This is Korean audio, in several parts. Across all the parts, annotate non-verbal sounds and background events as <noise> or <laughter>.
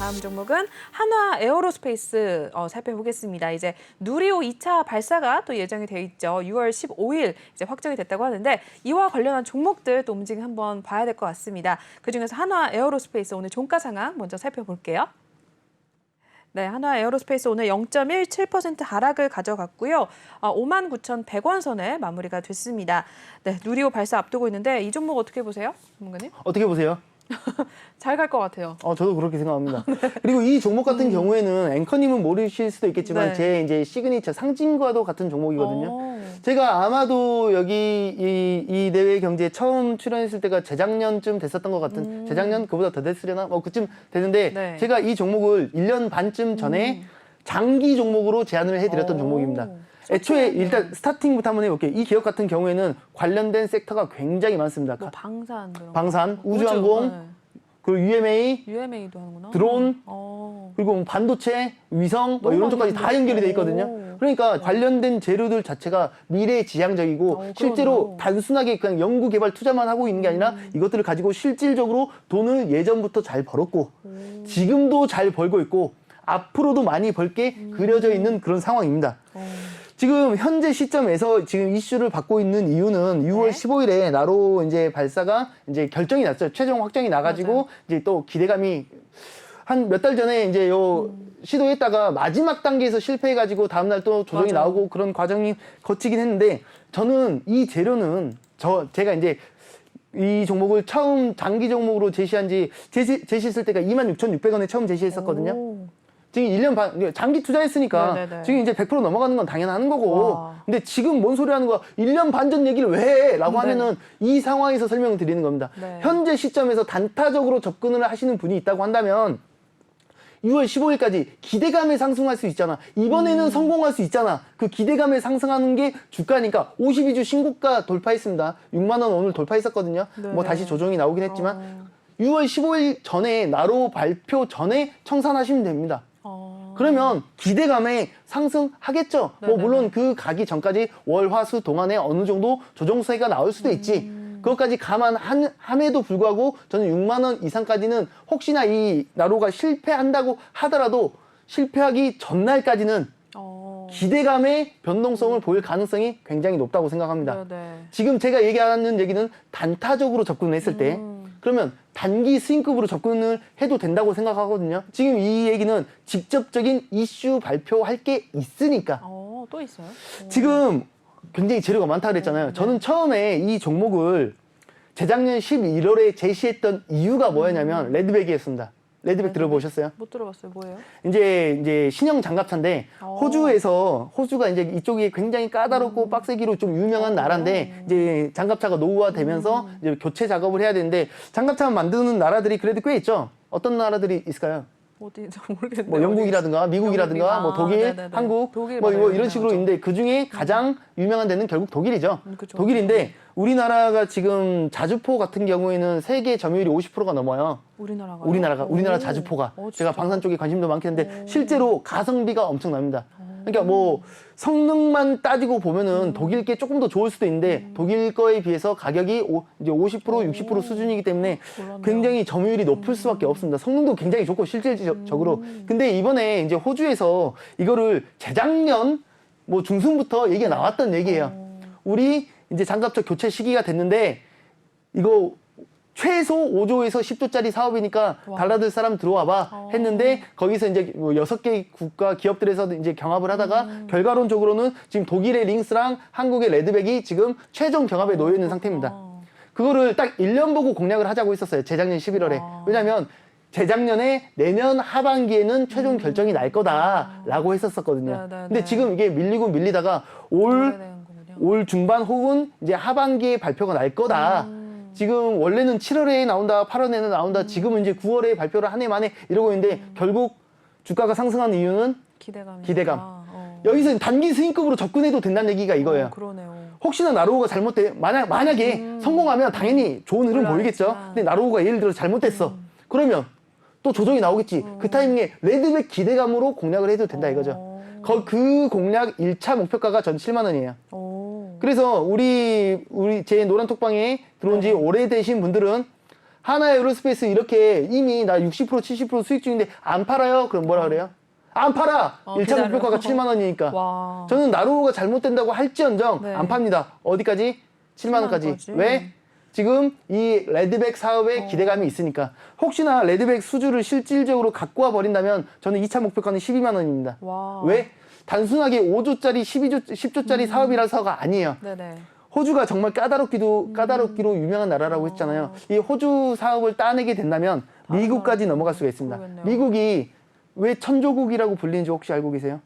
다음 종목은 한화 에어로스페이스 어, 살펴보겠습니다. 이제 누리호 2차 발사가 또 예정이 돼 있죠. 6월 15일 이제 확정이 됐다고 하는데 이와 관련한 종목들 또 움직임 한번 봐야 될 것 같습니다. 그중에서 한화 에어로스페이스 오늘 종가 상황 먼저 살펴볼게요. 네, 한화 에어로스페이스 오늘 0.17% 하락을 가져갔고요. 아, 59,100원 선에 마무리가 됐습니다. 네, 누리호 발사 앞두고 있는데 이 종목 어떻게 보세요? 전문가님? 어떻게 보세요? <laughs> 잘 갈 것 같아요. 어, 저도 그렇게 생각합니다. 그리고 이 종목 같은 경우에는 앵커님은 모르실 수도 있겠지만 음. 네. 제 이제 시그니처 상징과도 같은 종목이거든요. 어. 제가 아마도 여기 이, 이 대회 경기에 처음 출연했을 때가 재작년쯤 됐었던 것 같은 재작년 그보다 더 됐으려나 뭐 그쯤 됐는데 음. 네. 제가 이 종목을 1년 반쯤 전에 장기 종목으로 제안을 해드렸던 오. 종목입니다. 애초에 네. 일단 스타팅부터 한번 해볼게요. 이 기업 같은 경우에는 관련된 섹터가 굉장히 많습니다. 뭐 방산 그런 방산, 거. 우주항공, 우주, 그리고 UMA, 네. UMA도 하는구나. 드론, 어. 그리고 뭐 반도체, 위성 뭐 이런 쪽까지 다? 연결이 돼 오. 있거든요. 그러니까 관련된 재료들 자체가 미래 지향적이고 어, 실제로 그러네요. 음. 단순하게 그냥 연구 개발 투자만 하고 있는 게 아니라 이것들을 가지고 실질적으로 돈을 예전부터 잘 벌었고 지금도 잘 벌고 있고 앞으로도 많이 벌게 음. 그려져 있는 그런 상황입니다. 어. 지금 현재 시점에서 지금 이슈를 받고 있는 이유는 6월 네. 15일에 나로 이제 발사가 이제 결정이 났어요. 최종 확정이 나가지고 맞아요. 이제 또 기대감이 한 몇 달 전에 이제 요 음. 시도했다가 마지막 단계에서 실패해가지고 다음날 또 조정이 맞아요. 나오고 그런 과정이 거치긴 했는데 저는 이 재료는 저 제가 이제 이 종목을 처음 장기 종목으로 제시한 지 제시, 제시했을 때가 26,600원에 처음 제시했었거든요. 오. 지금 1년 반, 장기 투자했으니까 네네네. 지금 이제 100% 넘어가는 건 당연한 거고. 와. 근데 지금 뭔 소리 하는 거야? 1년 반 전 얘기를 왜 해? 라고 네. 하면은 이 상황에서 설명을 드리는 겁니다. 네. 현재 시점에서 단타적으로 접근을 하시는 분이 있다고 한다면 6월 15일까지 기대감에 상승할 수 있잖아. 이번에는 음. 성공할 수 있잖아. 그 기대감에 상승하는 게 주가니까 52주 신고가 돌파했습니다. 6만 원 오늘 돌파했었거든요. 네. 뭐 다시 조정이 나오긴 했지만 어. 6월 15일 전에 나로 발표 전에 청산하시면 됩니다. 어. 그러면 기대감에 상승하겠죠. 뭐 네네네. 물론 그 가기 전까지 월, 화, 수 동안에 어느 정도 조정세가 나올 수도 있지. 음. 그것까지 감안함에도 불구하고 저는 6만 원 이상까지는 혹시나 이 나로가 실패한다고 하더라도 실패하기 전날까지는 어. 기대감의 변동성을 보일 가능성이 굉장히 높다고 생각합니다. 네네. 지금 제가 얘기하는 얘기는 단타적으로 접근을 했을 때 음. 그러면 단기 스윙급으로 접근을 해도 된다고 생각하거든요. 지금 이 얘기는 직접적인 이슈 발표할 게 있으니까 어, 또 있어요? 어. 지금 굉장히 재료가 많다 그랬잖아요. 저는 처음에 이 종목을 재작년 11월에 제시했던 이유가 뭐였냐면 레드백이었습니다. 레드백 들어보셨어요? 못 들어봤어요. 뭐예요? 이제 이제 신형 장갑차인데 어. 호주에서 호주가 이제 이쪽이 굉장히 까다롭고 빡세기로 좀 유명한 나라인데 이제 장갑차가 노후화되면서 이제 교체 작업을 해야 되는데 장갑차 만드는 나라들이 그래도 꽤 있죠. 어떤 나라들이 있을까요? 어디인지 모르겠네요. 뭐 영국이라든가 미국이라든가 영국이- 뭐 아, 독일, 네네네. 한국 독일 뭐, 맞아요. 뭐 이런 식으로 유명하죠. 있는데 그 중에 가장 유명한 데는 결국 독일이죠. 음, 그쵸. 독일인데 우리나라가 지금 자주포 같은 경우에는 세계 점유율이 50%가 넘어요. 우리나라가 우리나라가 우리나라 자주포가 어, 제가? 방산 쪽에 관심도 많긴 한데 실제로 가성비가 엄청납니다. 그러니까 뭐 성능만 따지고 보면은 음. 독일 게 조금 더 좋을 수도 있는데 독일 거에 비해서 가격이 오, 이제 50% 60% 수준이기 때문에 몰랐네요. 굉장히 점유율이 높을 수밖에 없습니다. 성능도 굉장히 좋고 실질적으로. 근데 이번에 이제 호주에서 이거를 재작년 뭐 중순부터 얘기가 나왔던 얘기예요. 우리 이제 장갑차 교체 시기가 됐는데 이거 최소 5조에서 10조짜리 사업이니까 와. 달라들 사람 들어와봐 어. 했는데 거기서 이제 뭐 여섯 개 국가 기업들에서 이제 경합을 하다가 음. 결과론적으로는 지금 독일의 링스랑 한국의 레드백이 지금 최종 경합에 놓여 있는 상태입니다. 어. 그거를 딱 1년 보고 공략을 하자고 했었어요. 재작년 11월에. 와. 왜냐면 재작년에 내년 하반기에는 최종 결정이 날 거다라고 했었었거든요. 네, 네, 근데 네. 지금 이게 밀리고 밀리다가 올. 올 중반 혹은 이제 하반기에 발표가 날 거다. 음. 지금 원래는 7월에 나온다, 8월에는 나온다. 지금은 이제 9월에 발표를 한 해 만에 이러고 있는데 음. 결국 주가가 상승한 이유는 기대감. 기대감. 어. 여기서 단기 스윙급으로 접근해도 된다는 얘기가 이거예요. 어, 그러네요. 혹시나 나로우가 잘못돼 만약 만약에 성공하면 당연히 좋은 흐름 몰라야지만. 보이겠죠. 근데 나로우가 예를 들어 잘못됐어. 그러면 또 조정이 나오겠지. 그 타이밍에 레드백 기대감으로 공략을 해도 된다 이거죠. 어. 거, 그 공략 1차 목표가가 전 7만 원이에요. 오. 그래서 우리 우리 제 노란 톡방에 들어온 지 네. 오래되신 분들은 하나 에어로스페이스 이렇게 이미 나 60% 70% 수익 중인데 안 팔아요? 그럼 뭐라 그래요? 안 팔아. 어, 일 1차 기다려. 목표가가 7만 원이니까. 와. 저는 나로우가 잘못된다고 할지언정 네. 안 팝니다. 어디까지? 7만 원까지. 원까지. 왜? 지금 이 레드백 사업에 어. 기대감이 있으니까 혹시나 레드백 수주를 실질적으로 갖고 와 버린다면 저는 2차 목표가는 12만 원입니다. 와. 왜? 단순하게 5조짜리 12조 10조짜리 사업이라서가 아니에요. 네네. 호주가 정말 음. 까다롭기도 까다롭기로 유명한 나라라고 했잖아요. 이 호주 사업을 따내게 된다면 미국까지 넘어갈 수가 있습니다. 그러겠네요. 미국이 왜 천조국이라고 불리는지 혹시 알고 계세요?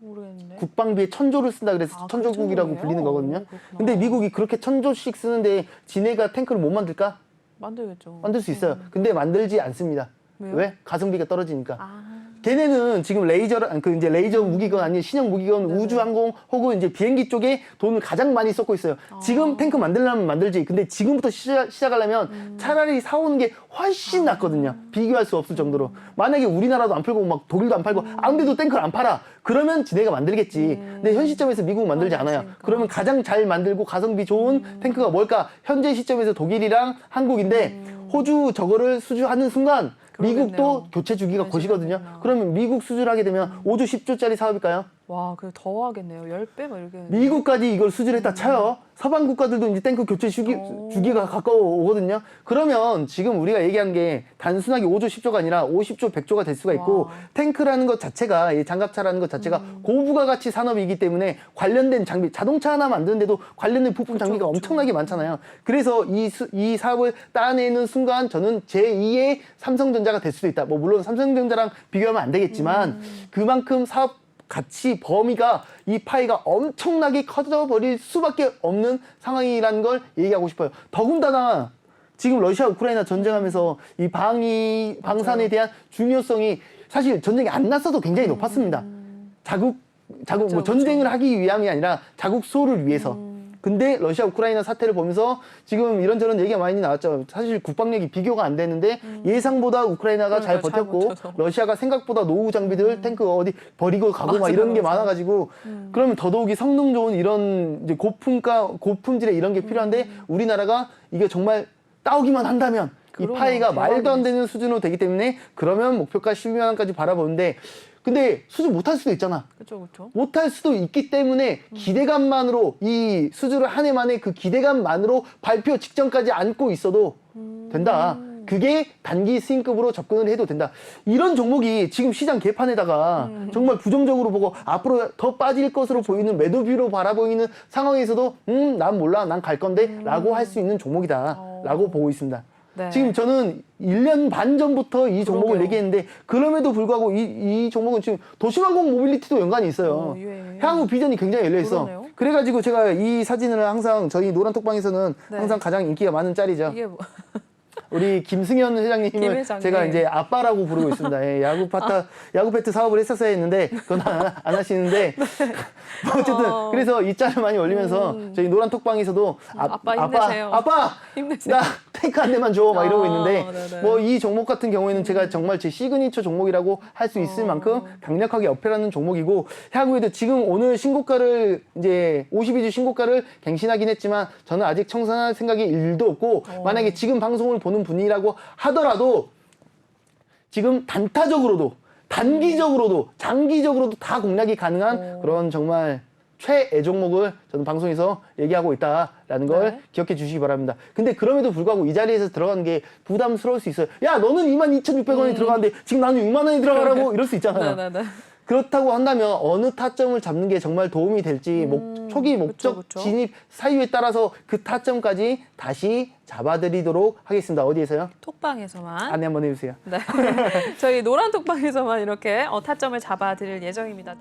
모르겠네. 국방비에 천조를 쓴다 그래서 아, 천조국이라고 그런 불리는? 거거든요. 그렇구나. 근데 미국이 그렇게 천조씩 쓰는데 지네가 탱크를 못 만들까? 만들겠죠. 만들 수 있어요. 근데 만들지 않습니다. 왜요? 왜? 가성비가 떨어지니까. 아. 걔네는 지금 레이저 그 이제 레이저 무기건 아니 신형 무기건 네. 우주 항공 혹은 이제 비행기 쪽에 돈을 가장 많이 쏟고 있어요. 지금 탱크 만들려면 만들지. 근데 지금부터 시작, 시작하려면 음. 차라리 사오는 게 훨씬 낫거든요. 비교할 수 없을 정도로. 만약에 우리나라도 안 팔고 막 독일도 안 팔고 음. 아무데도 탱크를 안 팔아. 그러면 지네가 만들겠지. 근데 현 시점에서 미국은 만들지 않아요. 만들었으니까. 그러면 가장 잘 만들고 가성비 좋은 탱크가 뭘까? 현재 시점에서 독일이랑 한국인데 호주 저거를 수주하는 순간 미국도 음. 그러겠네요. 교체 주기가. 시간이구나. 그러면 미국 수주를 하게 되면 5조 10조짜리 사업일까요? 와, 그 더 하겠네요. 10배 막 이렇게. 미국까지 이걸 수주를 했다 쳐요. 서방 국가들도 이제 탱크 교체 주기, 오. 주기가 가까워 오거든요. 그러면 지금 우리가 얘기한 게 단순하게 5조 10조가 아니라 50조 100조가 될 수가 있고 와. 탱크라는 것 자체가 이 장갑차라는 것 자체가 음. 고부가 가치 산업이기 때문에 관련된 장비 자동차 하나 만드는데도 관련된 부품 장비가 그쵸. 엄청나게 많잖아요. 그래서 이, 수- 이 사업을 따내는 순간 저는 제2의 삼성전자가 될 수도 있다. 뭐 물론 삼성전자랑 비교하면 안 되겠지만 음. 그만큼 사업 가치 범위가 이 파이가 엄청나게 커져버릴 수밖에 없는 상황이라는 걸 얘기하고 싶어요. 더군다나 지금 러시아 우크라이나 전쟁하면서 이 방위 방산에 대한 중요성이 사실 전쟁이 안 났어도 굉장히 높았습니다. 자국 자국 뭐 음. 전쟁을 하기 위함이 아니라 자국 수호를 위해서. 음. 근데 러시아 우크라이나 사태를 보면서 지금 이런저런 얘기가 많이 나왔죠. 사실 국방력이 비교가 안 되는데 예상보다 우크라이나가 잘 음. 그러니까 잘 버텼고 버텨서. 러시아가 생각보다 노후 장비들 탱크 어디 버리고 가고 막 맞아, 이런 게. 많아가지고 음. 그러면 더더욱이 성능 좋은 이런 이제 고품가 고품질의 이런 게 필요한데 음. 우리나라가 이게 정말 따오기만 한다면 이 파이가 말도 안. 되는 수준으로 되기 때문에 그러면 목표가 12만 원까지 바라보는데 근데 수준 못할 수도 있잖아. 그쵸, 그쵸. 못할 수도 있기 때문에 기대감만으로 이 수주를 한 해만에 그 기대감만으로 발표 직전까지 안고 있어도 된다. 그게 단기 스윙급으로 접근을 해도 된다. 이런 종목이 지금 시장 개판에다가 정말 부정적으로 보고 앞으로 더 빠질 것으로 보이는 매도비로 바라보이는 상황에서도 음, 난 몰라. 난 갈 건데 라고 할 수 있는 종목이다. 어. 라고 보고 있습니다. 네. 지금 저는 1년 반 전부터 이 종목을 그러게요. 얘기했는데 그럼에도 불구하고 이, 이 종목은 지금 도시항공 모빌리티도 연관이 있어요. 어, 유해. 향후 비전이 굉장히 열려 있어. 그러네요. 그래가지고 제가 이 사진을 항상 저희 노란 톡방에서는 네. 항상 가장 인기가 많은 짤이죠. 이게 뭐. <laughs> 우리 김승현 김 회장님을 회장님. 제가 이제 아빠라고 부르고 있습니다. 예, 야구 파타 야구 패트 사업을 했었어야 했는데 그건 안, 안 하시는데 <laughs> 뭐 어쨌든 어. 그래서 이 짤을 많이 올리면서 음. 저희 노란 톡방에서도 아, 아빠 힘내세요. 아빠 <laughs> 힘내세요. 나 테이크 한 대만 줘 막 이러고 아, 있는데. 뭐 이 종목 같은 경우에는 제가 정말 제 시그니처 종목이라고 할 수 있을 어. 만큼 강력하게 어필하는 종목이고 향후에도 지금 오늘 신고가를 이제 52주 신고가를 갱신하긴 했지만 저는 아직 청산할 생각이 일도 없고 어. 만약에 지금 방송을 보는 분이라고 하더라도 지금 단타적으로도 단기적으로도 장기적으로도 다 공략이 가능한 어. 그런 정말 최애 종목을 저는 방송에서 얘기하고 있다라는 걸 네. 기억해 주시기 바랍니다. 근데 그럼에도 불구하고 이 자리에서 들어가는 게 부담스러울 수 있어요. 야, 너는 22,600원이 들어가는데 지금 나는 6만 원이 들어가라고 이럴 수 있잖아요. 음. 네네 네. 그렇다고 한다면 어느 타점을 잡는 게 정말 도움이 될지 목, 초기 목적 음, 그쵸, 그쵸. 진입 사유에 따라서 그 타점까지 다시 잡아드리도록 하겠습니다. 어디에서요? 톡방에서만. 안내 한번 해주세요. 네. <laughs> 저희 노란 톡방에서만 이렇게 어, 타점을 잡아드릴 예정입니다.